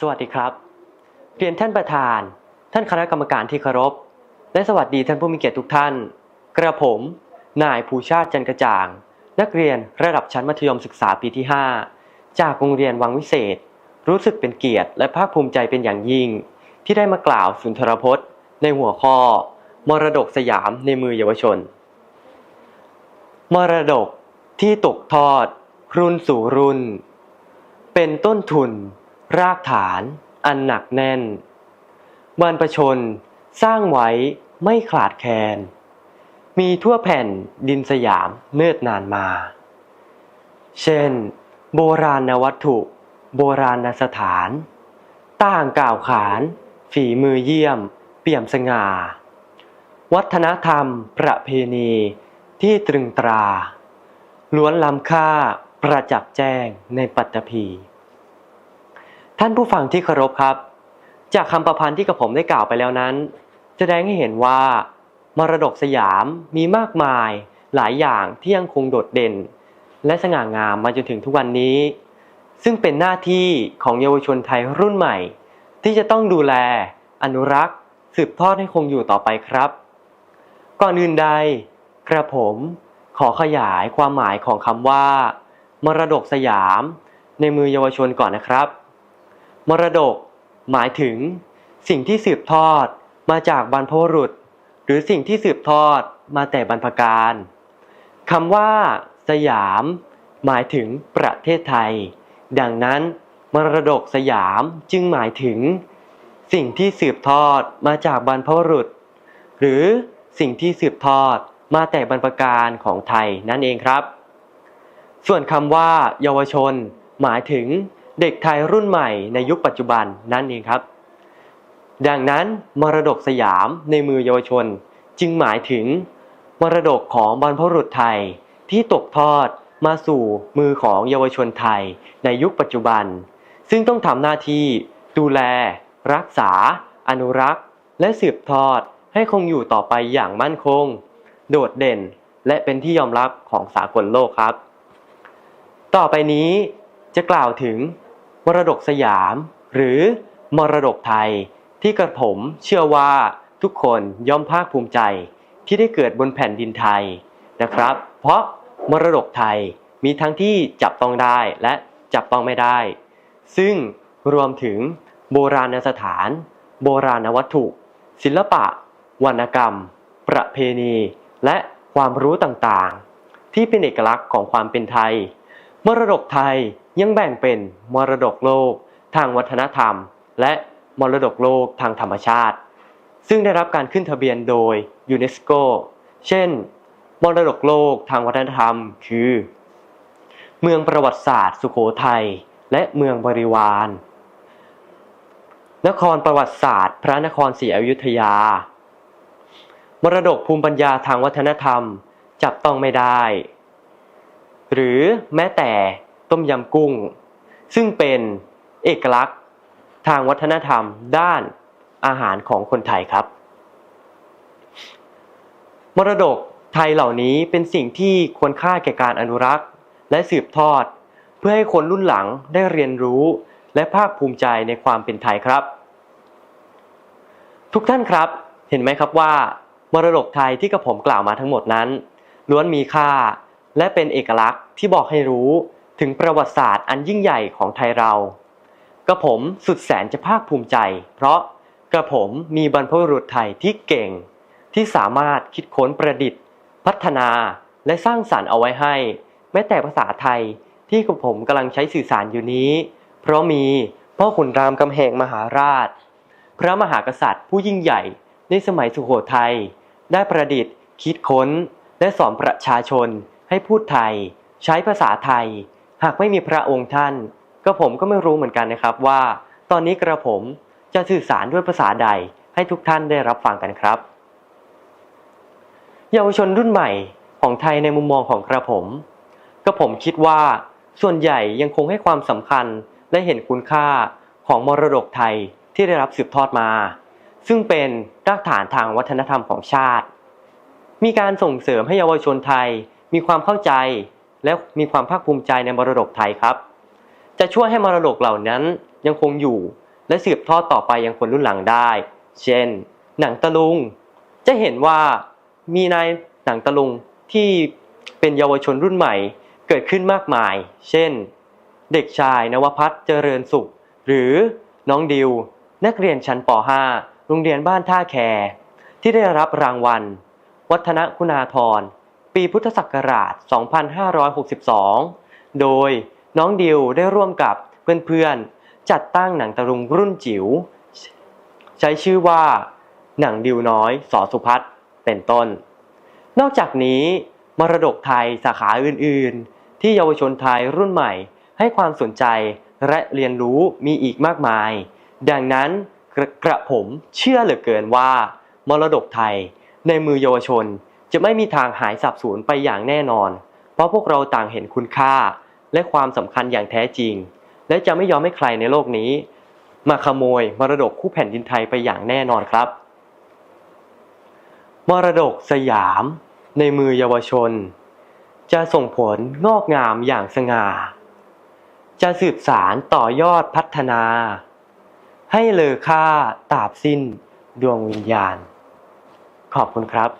สวัสดีครับ เรียนท่านประธาน ท่านคณะกรรมการที่เคารพ และสวัสดีท่านผู้มีเกียรติทุกท่าน กระผม นายภูชาติจันกระจ่าง นักเรียนระดับชั้นมัธยมศึกษาปีที่ 5 จากโรงเรียนวังวิเศษ รู้สึกเป็นเกียรติและภาคภูมิใจเป็นอย่างยิ่ง ที่ได้มากล่าวสุนทรพจน์ ในหัวข้อ มรดกสยามในมือเยาวชน มรดกที่ตกทอด รุ่นสู่รุ่น เป็นต้นทุน รากฐานอันหนักแน่น บรรพชนสร้างไว้ไม่ขาดแคลน มีทั่วแผ่นดินสยามเนิ่นนานมา เช่น โบราณวัตถุ โบราณสถาน ต่างกล่าวขาน ฝีมือเยี่ยม เปี่ยมสง่า วัฒนธรรม ประเพณีที่ตรึงตรา ล้วนล้ำค่าประจักษ์แจ้งในปัตตภี ท่านผู้ฟังที่เคารพครับ จากคำประพันธ์ที่กระผมได้กล่าวไปแล้วนั้น แสดงให้เห็นว่า มรดกสยามมีมากมายหลายอย่างที่ยังคงโดดเด่น และสง่างามมาจนถึงทุกวันนี้ ซึ่งเป็นหน้าที่ของเยาวชนไทยรุ่นใหม่ ที่จะต้องดูแล อนุรักษ์ สืบทอดให้คงอยู่ต่อไปครับ ก่อนอื่นใด กระผมขอขยายความหมายของคำว่า มรดกสยาม ในมือเยาวชนก่อนนะครับ มรดก หมายถึง สิ่งที่สืบทอดมาจากบรรพบุรุษ หรือสิ่งที่สืบทอดมาแต่บรรพการคำว่า สยาม หมายถึงประเทศไทย ดังนั้น มรดกสยามจึงหมายถึง สิ่งที่สืบทอดมาจากบรรพบุรุษ หรือสิ่งที่สืบทอดมาแต่บรรพการของไทยนั่นเองครับ ส่วนคำว่า เยาวชน หมายถึง เด็กไทยรุ่นใหม่ในยุคปัจจุบันนั่นเองครับ ดังนั้นมรดกสยามในมือเยาวชน จึงหมายถึง มรดกของบรรพบุรุษไทยที่ตกทอดมาสู่มือของเยาวชนไทยในยุคปัจจุบัน ซึ่งต้องทำหน้าที่ดูแล รักษา อนุรักษ์ และสืบทอดให้คงอยู่ต่อไปอย่างมั่นคง โดดเด่นและเป็นที่ยอมรับของสากลโลกครับ ต่อไปนี้จะกล่าวถึง มรดกสยาม หรือมรดกไทย ที่กระผมเชื่อว่าทุกคนย่อมภาคภูมิใจ ที่ได้เกิดบนแผ่นดินไทยนะครับ เพราะมรดกไทยมีทั้งที่จับต้องได้และจับต้องไม่ได้ ซึ่งรวมถึงโบราณสถาน โบราณวัตถุ ศิลปะ วรรณกรรม ประเพณี และความรู้ต่างๆ ที่เป็นเอกลักษณ์ของความเป็นไทย มรดกไทย ยังแบ่งเป็นมรดกโลก ทางวัฒนธรรม และมรดกโลกทางธรรมชาติ ซึ่งได้รับการขึ้นทะเบียนโดยยูเนสโก เช่น มรดกโลกทางวัฒนธรรม คือ เมืองประวัติศาสตร์สุโขทัยและเมืองบริวาร นครประวัติศาสตร์ พระนครศรีอยุธยา มรดกภูมิปัญญาทางวัฒนธรรม จับต้องไม่ได้ หรือแม้แต่ ต้มยำกุ้ง ซึ่งเป็นเอกลักษณ์ทางวัฒนธรรมด้านอาหารของคนไทยครับ มรดกไทยเหล่านี้เป็นสิ่งที่ควรค่าแก่การอนุรักษ์ และสืบทอด เพื่อให้คนรุ่นหลังได้เรียนรู้ และภาคภูมิใจในความเป็นไทยครับ ทุกท่านครับ เห็นไหมครับว่า มรดกไทยที่กระผมกล่าวมาทั้งหมดนั้น ล้วนมีค่าและเป็นเอกลักษณ์ที่บอกให้รู้ ถึงประวัติศาสตร์อันยิ่งใหญ่ของไทยเรา กระผมสุดแสนจะภาคภูมิใจ เพราะกระผมมีบรรพบุรุษไทยที่เก่ง ที่สามารถคิดค้นประดิษฐ์ พัฒนาและสร้างสรรค์เอาไว้ให้ แม้แต่ภาษาไทยที่กระผมกำลังใช้สื่อสารอยู่นี้ เพราะมีพ่อขุนรามคำแหงมหาราช พระมหากษัตริย์ผู้ยิ่งใหญ่ในสมัยสุโขทัยได้ประดิษฐ์ คิดค้น และสอนประชาชนให้พูดไทย ใช้ภาษาไทยากไม่มีพระองค์ท่าน ก็ผมก็ไม่รู้เหมือนกันนะครับว่า ตอนนี้กระผมจะสื่อสารด้วยภาษาใดให้ทุกท่านได้รับฟังกันครับ เยาวชนรุ่นใหม่ของไทยในมุมมองของกระผม ก็ผมคิดว่าส่วนใหญ่ยังคงให้ความสำคัญและเห็นคุณค่าของมรดกไทยที่ได้รับสืบทอดมา ซึ่งเป็นรากฐานทางวัฒนธรรมของชาติ มีการส่งเสริมให้เยาวชนไทยมีความเข้าใจ และมีความภาคภูมิใจในมรดกไทยครับ จะช่วยให้มรดกเหล่านั้นยังคงอยู่ และสืบทอดต่อไปยังคนรุ่นหลังได้ เช่น หนังตะลุง จะเห็นว่ามีนายหนังตะลุงที่เป็นเยาวชนรุ่นใหม่เกิดขึ้นมากมาย เช่น เด็กชายนวพัฒน์เจริญสุข หรือน้องดิว นักเรียนชั้นป .5 โรงเรียนบ้านท่าแคที่ได้รับรางวัล วัฒนคุณาธร ปีพุทธศักราช 2562 โดยน้องดิวได้ร่วมกับเพื่อนๆ จัดตั้งหนังตะลุงรุ่นจิ๋ว ใช้ชื่อว่า หนังดิวน้อยสอสุพัฒน์เป็นต้น นอกจากนี้ มรดกไทยสาขาอื่นๆ ที่เยาวชนไทยรุ่นใหม่ ให้ความสนใจและเรียนรู้มีอีกมากมาย ดังนั้นกระกระผมเชื่อเหลือเกินว่า มรดกไทยในมือเยาวชน จะไม่มีทางหายสับสูญไปอย่างแน่นอน เพราะพวกเราต่างเห็นคุณค่า และความสำคัญอย่างแท้จริง และจะไม่ยอมให้ใครในโลกนี้ มาขโมยมรดกคู่แผ่นดินไทยไปอย่างแน่นอนครับ มรดกสยาม ในมือเยาวชน จะส่งผลงอกงามอย่างสง่า จะสืบสารต่อยอดพัฒนา ให้เลอค่าตราบสิ้นดวงวิญญาณ ขอบคุณครับ